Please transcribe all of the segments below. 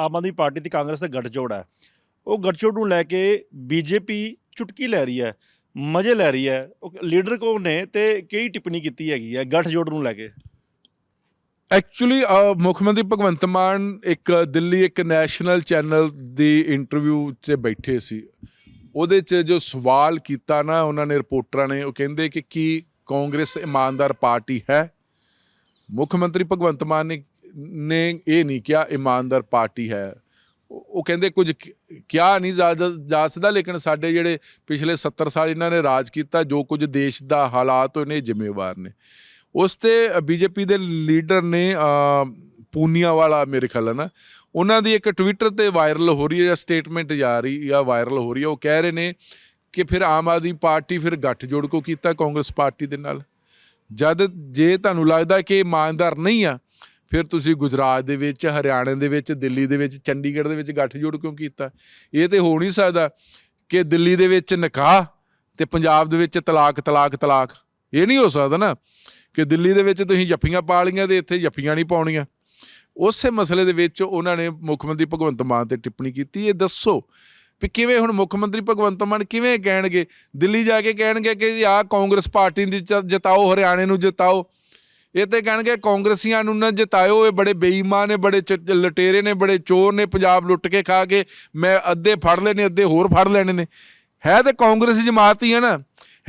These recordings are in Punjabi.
ਆਮ ਆਦਮੀ ਪਾਰਟੀ ਤੇ ਕਾਂਗਰਸ ਦਾ ਗੱਠਜੋੜ ਹੈ। ਉਹ ਗੱਠਜੋੜ ਨੂੰ ਲੈ ਕੇ ਬੀਜੇਪੀ ਚੁਟਕੀ ਲੈ ਰਹੀ ਹੈ, ਮਜ਼ੇ ਲੈ ਰਹੀ ਹੈ। ਉਹ ਲੀਡਰ ਕੌਣ ਨੇ ਤੇ ਕਿਹੜੀ ਟਿੱਪਣੀ ਕੀਤੀ ਹੈਗੀ ਹੈ ਗੱਠਜੋੜ ਨੂੰ ਲੈ ਕੇ? ਐਕਚੁਅਲੀ ਮੁੱਖ ਮੰਤਰੀ ਭਗਵੰਤ ਮਾਨ ਇੱਕ ਦਿੱਲੀ ਇੱਕ ਨੈਸ਼ਨਲ ਚੈਨਲ ਦੀ ਇੰਟਰਵਿਊ 'ਚ ਬੈਠੇ ਸੀ। ਉਹਦੇ 'ਚ ਜੋ ਸਵਾਲ ਕੀਤਾ ਨਾ, ਉਹਨਾਂ ਨੇ ਰਿਪੋਰਟਰਾਂ ਨੇ, ਉਹ ਕਹਿੰਦੇ ਕਿ ਕੀ ਕਾਂਗਰਸ ਇਮਾਨਦਾਰ ਪਾਰਟੀ ਹੈ? ਮੁੱਖ ਮੰਤਰੀ ਭਗਵੰਤ ਮਾਨ ਨੇ ਨੇ ਇਹ ਨਹੀਂ ਕਿਹਾ ਇਮਾਨਦਾਰ ਪਾਰਟੀ ਹੈ। ਉਹ ਉਹ ਕਹਿੰਦੇ ਕੁਝ ਕਿਹਾ ਨਹੀਂ ਜਾ ਜਾ ਸਕਦਾ, ਲੇਕਿਨ ਸਾਡੇ ਜਿਹੜੇ ਪਿਛਲੇ 70 ਸਾਲ ਇਹਨਾਂ ਨੇ ਰਾਜ ਕੀਤਾ, ਜੋ ਕੁਝ ਦੇਸ਼ ਦਾ ਹਾਲਾਤ ਹੋਏ ਨੇ ਜ਼ਿੰਮੇਵਾਰ ਨੇ। ਉਸ ਤੇ ਬੀਜੇਪੀ ਦੇ ਲੀਡਰ ਨੇ ਪੂਨੀਆ ਵਾਲਾ ਮੇਰੇ ਖਿਆਲ ਹੈ ਨਾ, ਉਹਨਾਂ ਦੀ ਇੱਕ ਟਵਿੱਟਰ ਤੇ ਵਾਇਰਲ ਹੋ ਰਹੀ ਹੈ ਜਾਂ ਸਟੇਟਮੈਂਟ ਜਾ ਰਹੀ ਜਾਂ ਵਾਇਰਲ ਹੋ ਰਹੀ ਹੈ, ਉਹ ਕਹਿ ਰਹੇ ਨੇ ਕਿ ਫਿਰ ਆਮ ਆਦਮੀ ਪਾਰਟੀ ਫਿਰ ਗੱਠਜੋੜ ਕੋ ਕੀਤਾ ਕਾਂਗਰਸ ਪਾਰਟੀ ਦੇ ਨਾਲ। ਜਦ ਜੇ ਤੁਹਾਨੂੰ ਲੱਗਦਾ ਕਿ ਇਮਾਨਦਾਰ ਨਹੀਂ ਆ ਫਿਰ ਤੁਸੀਂ ਗੁਜਰਾਤ ਦੇ ਵਿੱਚ, ਹਰਿਆਣਾ ਦੇ ਵਿੱਚ, ਦਿੱਲੀ ਦੇ ਵਿੱਚ, ਚੰਡੀਗੜ੍ਹ ਦੇ ਵਿੱਚ ਗੱਠਜੋੜ ਕਿਉਂ ਕੀਤਾ? ਇਹ ਤੇ ਹੋ ਨਹੀਂ ਸਕਦਾ ਕਿ ਦਿੱਲੀ ਦੇ ਵਿੱਚ ਨਿਕਾਹ ਤੇ ਪੰਜਾਬ ਦੇ ਵਿੱਚ ਤਲਾਕ ਤਲਾਕ ਤਲਾਕ। ਇਹ ਨਹੀਂ ਹੋ ਸਕਦਾ ਨਾ ਕਿ ਦਿੱਲੀ ਦੇ ਵਿੱਚ ਤੁਸੀਂ ਜੱਫੀਆਂ ਪਾ ਲਈਆਂ ਤੇ ਇੱਥੇ ਜੱਫੀਆਂ ਨਹੀਂ ਪਾਉਣੀਆਂ। ਉਸੇ ਮਸਲੇ ਦੇ ਵਿੱਚ ਉਹਨਾਂ ਨੇ ਮੁੱਖ ਮੰਤਰੀ ਭਗਵੰਤ ਮਾਨ ਤੇ ਟਿੱਪਣੀ ਕੀਤੀ। ਇਹ ਦੱਸੋ ਵੀ ਕਿਵੇਂ ਹੁਣ ਮੁੱਖ ਮੰਤਰੀ ਭਗਵੰਤ ਮਾਨ ਕਿਵੇਂ ਕਹਿਣਗੇ? ਦਿੱਲੀ ਜਾ ਕੇ ਕਹਿਣਗੇ ਕਿ ਜੀ ਆਹ ਕਾਂਗਰਸ ਪਾਰਟੀ ਦੀ ਜਿ- ਜਿਤਾਓ, ਹਰਿਆਣੇ ਨੂੰ ਜਿਤਾਓ। ਇਹ ਤੇ ਕਹਿਣਗੇ ਕਾਂਗਰਸੀਆਂ ਨੂੰ ਨਾ ਜਿਤਾਇਓ, ਇਹ ਬੜੇ ਬੇਈਮਾਨ ਨੇ, ਬੜੇ ਚ- ਲਟੇਰੇ ਨੇ, ਬੜੇ ਚੋਰ ਨੇ, ਪੰਜਾਬ ਲੁੱਟ ਕੇ ਖਾ ਕੇ, ਮੈਂ ਅੱਧੇ ਫੜ ਲੈਣੇ, ਅੱਧੇ ਹੋਰ ਫੜ ਲੈਣੇ ਨੇ। ਹੈ ਤੇ ਕਾਂਗਰਸੀ ਜਮਾਤ ਹੀ ਹੈ ਨਾ।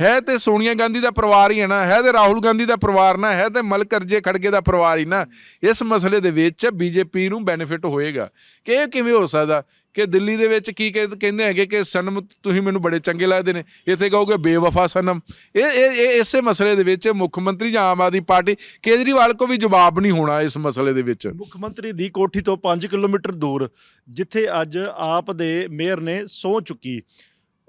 ਹੈ ਤੇ ਸੋਨੀਆ ਗਾਂਧੀ ਦਾ ਪਰਿਵਾਰ ਹੀ ਹੈ ਨਾ, ਹੈ ਤੇ ਰਾਹੁਲ ਗਾਂਧੀ ਦਾ ਪਰਿਵਾਰ ਨਾ, ਹੈ ਤੇ ਮਲਕ ਅਰਜੇ ਖੜਗੇ ਦਾ ਪਰਿਵਾਰ ਹੀ ਨਾ, ਇਸ ਮਸਲੇ ਦੇ ਵਿੱਚ ਬੀਜੇਪੀ ਨੂੰ ਬੈਨੀਫਿਟ ਹੋਏਗਾ। ਕਿ ਇਹ ਕਿਵੇਂ ਹੋ ਸਕਦਾ? ਕਿ ਦਿੱਲੀ ਦੇ ਵਿੱਚ ਕੀ ਕਹਿ- ਕਹਿੰਦੇ ਹੈਗੇ ਕਿ ਸਨਮ ਤੁਸੀਂ ਮੈਨੂੰ ਬੜੇ ਚੰਗੇ ਲੱਗਦੇ ਨੇ, ਇੱਥੇ ਕਹੋਗੇ ਬੇਵਫਾ ਸਨਮ। ਇਹ ਇਹ ਇਹ ਇਸੇ ਮਸਲੇ ਦੇ ਵਿੱਚ ਮੁੱਖ ਮੰਤਰੀ ਜਾਂ ਆਮ ਆਦਮੀ ਪਾਰਟੀ ਕੇਜਰੀਵਾਲ ਕੋ ਵੀ ਜਵਾਬ ਨਹੀਂ ਹੋਣਾ ਇਸ ਮਸਲੇ ਦੇ ਵਿੱਚ। ਮੁੱਖ ਮੰਤਰੀ ਦੀ ਕੋਠੀ ਤੋਂ 5 ਕਿਲੋਮੀਟਰ ਦੂਰ, ਜਿੱਥੇ ਅੱਜ ਆਪ ਦੇ ਮੇਅਰ ਨੇ ਸੌ ਚੁੱਕੀ।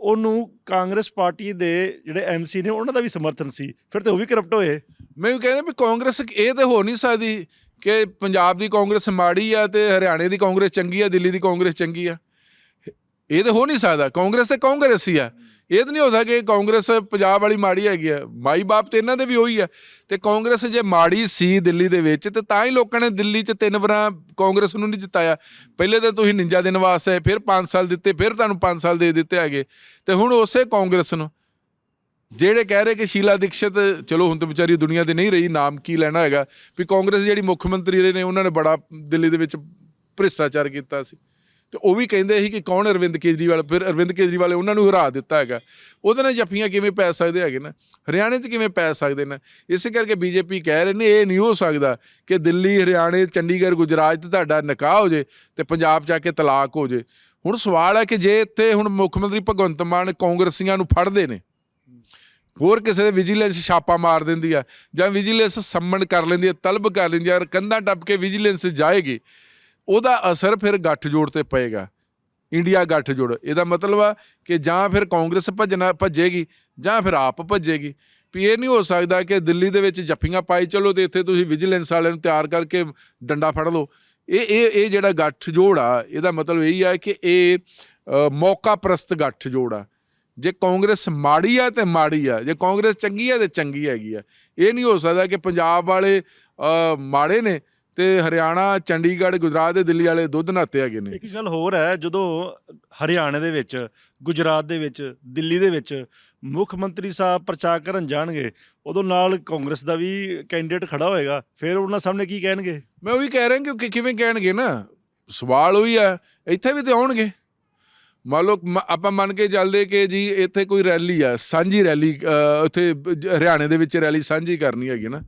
ਉਹਨੂੰ ਕਾਂਗਰਸ ਪਾਰਟੀ ਦੇ ਜਿਹੜੇ ਐਮਸੀ ਨੇ, ਉਹਨਾਂ ਦਾ ਵੀ ਸਮਰਥਨ ਸੀ। ਫਿਰ ਤੇ ਉਹ ਵੀ ਕਰਪਟ ਹੋਏ। ਮੈਂ ਵੀ ਕਹਿੰਦਾ ਵੀ ਕਾਂਗਰਸ ਇਹ ਤੇ ਹੋ ਨਹੀਂ ਸਕਦੀ ਕਿ ਪੰਜਾਬ ਦੀ ਕਾਂਗਰਸ ਮਾੜੀ ਆ ਤੇ ਹਰਿਆਣੇ ਦੀ ਕਾਂਗਰਸ ਚੰਗੀ ਆ, ਦਿੱਲੀ ਦੀ ਕਾਂਗਰਸ ਚੰਗੀ ਆ। ਇਹ ਤੇ ਹੋ ਨਹੀਂ ਸਕਦਾ, ਕਾਂਗਰਸ ਤੇ ਕਾਂਗਰਸ ਹੀ ਆ। ਇਹ ਤਾਂ ਨਹੀਂ ਹੋ ਸਕਦਾ ਕਿ ਕਾਂਗਰਸ ਪੰਜਾਬ ਵਾਲੀ ਮਾੜੀ ਹੈਗੀ ਆ। ਮਾਈ ਬਾਪ ਤੇ ਇਹਨਾਂ ਦੇ ਵੀ ਉਹੀ ਆ। ਤੇ ਕਾਂਗਰਸ ਜੇ ਮਾੜੀ ਸੀ ਦਿੱਲੀ ਦੇ ਵਿੱਚ, ਤੇ ਤਾਂ ਹੀ ਲੋਕਾਂ ਨੇ ਦਿੱਲੀ 'ਚ ਤਿੰਨ ਵਾਰਾਂ ਕਾਂਗਰਸ ਨੂੰ ਨਹੀਂ ਜਿਤਾਇਆ। ਪਹਿਲੇ ਤਾਂ ਤੁਸੀਂ ਨਿੰਜਾ ਦਿਨ ਵਾਸਤੇ, ਫਿਰ 5 ਸਾਲ ਦਿੱਤੇ, ਫਿਰ ਤੁਹਾਨੂੰ 5 ਸਾਲ ਦੇ ਦਿੱਤੇ ਹੈਗੇ। ਤੇ ਹੁਣ ਉਸੇ ਕਾਂਗਰਸ ਨੂੰ, ਜਿਹੜੇ ਕਹਿ ਰਹੇ ਕਿ ਸ਼ੀਲਾ ਦੀਕਸ਼ਤ, ਚਲੋ ਹੁਣ ਤਾਂ ਵਿਚਾਰੀ ਦੁਨੀਆ ਤੇ ਨਹੀਂ ਰਹੀ, ਨਾਮ ਕੀ ਲੈਣਾ ਹੈਗਾ। ਵੀ ਕਾਂਗਰਸ ਜਿਹੜੀ ਮੁੱਖ ਮੰਤਰੀ ਰਹੇ ਨੇ, ਉਹਨਾਂ ਨੇ ਬੜਾ ਦਿੱਲੀ ਦੇ ਵਿੱਚ ਭ੍ਰਿਸ਼ਟਾਚਾਰ ਕੀਤਾ ਸੀ। ਤੇ ਉਹ ਵੀ ਕਹਿੰਦੇ ਸੀ ਕਿ ਕੌਣ ਅਰਵਿੰਦ ਕੇਜਰੀਵਾਲ, ਫਿਰ ਅਰਵਿੰਦ ਕੇਜਰੀਵਾਲ ਨੇ ਉਹਨਾਂ ਨੂੰ ਹਰਾ ਦਿੱਤਾ ਹੈਗਾ। ਉਹਦੇ ਨਾਲ ਜੱਫੀਆਂ ਕਿਵੇਂ ਪੈ ਸਕਦੇ ਹੈਗੇ ਨਾ? ਹਰਿਆਣੇ 'ਚ ਕਿਵੇਂ ਪੈ ਸਕਦੇ ਨੇ? ਇਸੇ ਕਰਕੇ ਬੀਜੇਪੀ ਕਹਿ ਰਹੇ ਨੇ, ਇਹ ਨਹੀਂ ਹੋ ਸਕਦਾ ਕਿ ਦਿੱਲੀ, ਹਰਿਆਣੇ, ਚੰਡੀਗੜ੍ਹ, ਗੁਜਰਾਤ 'ਚ ਤੁਹਾਡਾ ਨਿਕਾਹ ਹੋ ਜੇ ਤੇ ਪੰਜਾਬ 'ਚ ਆ ਕੇ ਤਲਾਕ ਹੋ ਜੇ। ਹੁਣ ਸਵਾਲ ਹੈ ਕਿ ਜੇ ਇੱਥੇ ਹੁਣ ਮੁੱਖ ਮੰਤਰੀ ਭਗਵੰਤ ਮਾਨ ਕਾਂਗਰਸੀਆਂ ਨੂੰ ਫੜਦੇ ਨੇ, ਹੋਰ ਕਿਸੇ ਦੇ ਵਿਜੀਲੈਂਸ ਛਾਪਾ ਮਾਰ ਦਿੰਦੀ ਆ ਜਾਂ ਵਿਜੀਲੈਂਸ ਸੰਮਣ ਕਰ ਲੈਂਦੀ ਆ, ਤਲਬ ਕਰ ਲੈਂਦੀ ਆ ਕੰਧਾਂ ਟੱਪ ਕੇ ਵਿਜੀਲੈਂਸ ਜਾਏਗੀ ਉਹਦਾ ਅਸਰ ਫਿਰ ਗੱਠਜੋੜ ਤੇ ਪਏਗਾ। ਇੰਡੀਆ ਗੱਠਜੋੜ ਇਹਦਾ ਮਤਲਬ ਆ ਕਿ ਜਾਂ ਫਿਰ ਕਾਂਗਰਸ ਭੱਜਣਾ, ਭੱਜੇਗੀ ਜਾਂ ਫਿਰ ਆਪ ਭੱਜੇਗੀ। ਵੀ ਇਹ ਨਹੀਂ ਹੋ ਸਕਦਾ ਕਿ ਦਿੱਲੀ ਦੇ ਵਿੱਚ ਜੱਫੀਆਂ ਪਾਈ ਚਲੋ ਤੇ ਇੱਥੇ ਤੁਸੀਂ ਵਿਜੀਲੈਂਸ ਵਾਲਿਆਂ ਨੂੰ ਤਿਆਰ ਕਰਕੇ ਡੰਡਾ ਫੜ ਲਓ। ਇਹ ਇਹ ਇਹ ਜਿਹੜਾ ਗੱਠਜੋੜ ਆ, ਇਹਦਾ ਮਤਲਬ ਇਹੀ ਆ ਕਿ ਇਹ ਮੌਕਾ ਪ੍ਰਸਤ ਗੱਠਜੋੜ ਆ। ਜੇ ਕਾਂਗਰਸ ਮਾੜੀ ਆ ਤੇ ਮਾੜੀ ਆ, ਜੇ ਕਾਂਗਰਸ ਚੰਗੀ ਆ ਤੇ ਚੰਗੀ ਹੈਗੀ ਆ। ਇਹ ਨਹੀਂ ਹੋ ਸਕਦਾ ਕਿ ਪੰਜਾਬ ਵਾਲੇ ਮਾੜੇ ਨੇ ਤੇ ਹਰਿਆਣਾ ਚੰਡੀਗੜ੍ਹ ਗੁਜਰਾਤ ਤੇ ਦਿੱਲੀ ਵਾਲੇ ਦੁੱਧ ਨਾਤੇ ਹੈਗੇ ਨੇ। ਇੱਕ ਗੱਲ ਹੋਰ ਹੈ ਜਦੋਂ ਹਰਿਆਣੇ ਦੇ ਵਿੱਚ ਗੁਜਰਾਤ ਦੇ ਵਿੱਚ ਦਿੱਲੀ ਦੇ ਵਿੱਚ ਮੁੱਖ ਮੰਤਰੀ ਸਾਹਿਬ ਪ੍ਰਚਾਰ ਕਰਨ ਜਾਣਗੇ ਉਦੋਂ ਨਾਲ ਕਾਂਗਰਸ ਦਾ ਵੀ ਕੈਂਡੀਡੇਟ ਖੜਾ ਹੋਏਗਾ ਫਿਰ ਉਹਨਾਂ ਸਾਹਮਣੇ ਕੀ ਕਹਿਣਗੇ? ਮੈਂ ਉਹ ਵੀ ਕਹਿ ਰਿਹਾ ਕਿ ਕਿਵੇਂ ਕਹਿਣਗੇ ਨਾ? ਸਵਾਲ ਉਹੀ ਆ ਇੱਥੇ ਵੀ ਤੇ ਆਉਣਗੇ। ਮੰਨ ਲਓ ਆਪਾਂ ਮੰਨ ਕੇ ਚੱਲਦੇ ਕਿ ਜੀ ਇੱਥੇ ਕੋਈ ਰੈਲੀ ਆ ਸਾਂਝੀ ਰੈਲੀ ਉੱਥੇ ਹਰਿਆਣੇ ਦੇ ਵਿੱਚ ਰੈਲੀ ਸਾਂਝੀ ਕਰਨੀ ਹੈਗੀ ਨਾ।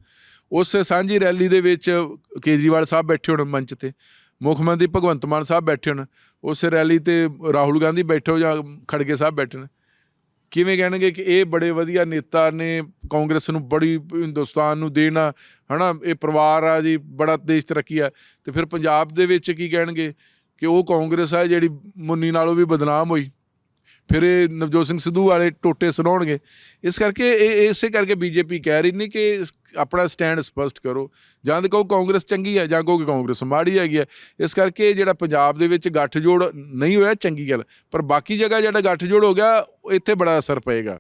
ਉਸ ਸਾਂਝੀ ਰੈਲੀ ਦੇ ਵਿੱਚ ਕੇਜਰੀਵਾਲ ਸਾਹਿਬ ਬੈਠੇ ਹੋਣ ਮੰਚ ਤੇ, ਮੁੱਖ ਮੰਤਰੀ ਭਗਵੰਤ ਮਾਨ ਸਾਹਿਬ ਬੈਠੇ ਹੋਣ, ਉਸ ਰੈਲੀ ਤੇ ਰਾਹੁਲ ਗਾਂਧੀ ਬੈਠੇ ਹੋ ਜਾਂ ਖੜਗੇ ਸਾਹਿਬ ਬੈਠੇ ਨੇ ਕਿਵੇਂ ਕਹਿਣਗੇ ਕਿ ਇਹ ਬੜੇ ਵਧੀਆ ਨੇਤਾ ਨੇ, ਕਾਂਗਰਸ ਨੂੰ ਬੜੀ ਹਿੰਦੁਸਤਾਨ ਨੂੰ ਦੇਣਾ, ਹਨਾ, ਇਹ ਪਰਿਵਾਰ ਆ ਜੀ, ਬੜਾ ਦੇਸ਼ ਤਰੱਕੀ ਆ। ਤੇ ਫਿਰ ਪੰਜਾਬ ਦੇ ਵਿੱਚ ਕੀ ਕਹਿਣਗੇ ਕਿ ਉਹ ਕਾਂਗਰਸ ਆ ਜਿਹੜੀ ਮੁੰਨੀ ਨਾਲੋਂ ਵੀ ਬਦਨਾਮ ਹੋਈ। ਫਿਰ ਇਹ ਨਵਜੋਤ ਸਿੰਘ ਸਿੱਧੂ ਵਾਲੇ ਟੋਟੇ ਸੁਣਾਉਣਗੇ। ਇਸ ਕਰਕੇ ਇਹ ਇਸੇ ਕਰਕੇ ਬੀਜੇਪੀ ਕਹਿ ਰਹੀ ਨੇ ਕਿ ਆਪਣਾ ਸਟੈਂਡ ਸਪਸ਼ਟ ਕਰੋ। ਜਾਂ ਤਾਂ ਕਹੋ ਕਾਂਗਰਸ ਚੰਗੀ ਹੈ, ਜਾਂ ਕਹੋ ਕਿ ਕਾਂਗਰਸ ਮਾੜੀ ਹੈਗੀ ਹੈ। ਇਸ ਕਰਕੇ ਜਿਹੜਾ ਪੰਜਾਬ ਦੇ ਵਿੱਚ ਗੱਠਜੋੜ ਨਹੀਂ ਹੋਇਆ, ਚੰਗੀ ਗੱਲ। ਪਰ ਬਾਕੀ ਜਗ੍ਹਾ ਜਿਹੜਾ ਗੱਠਜੋੜ ਹੋ ਗਿਆ, ਇੱਥੇ ਬੜਾ ਅਸਰ ਪਏਗਾ।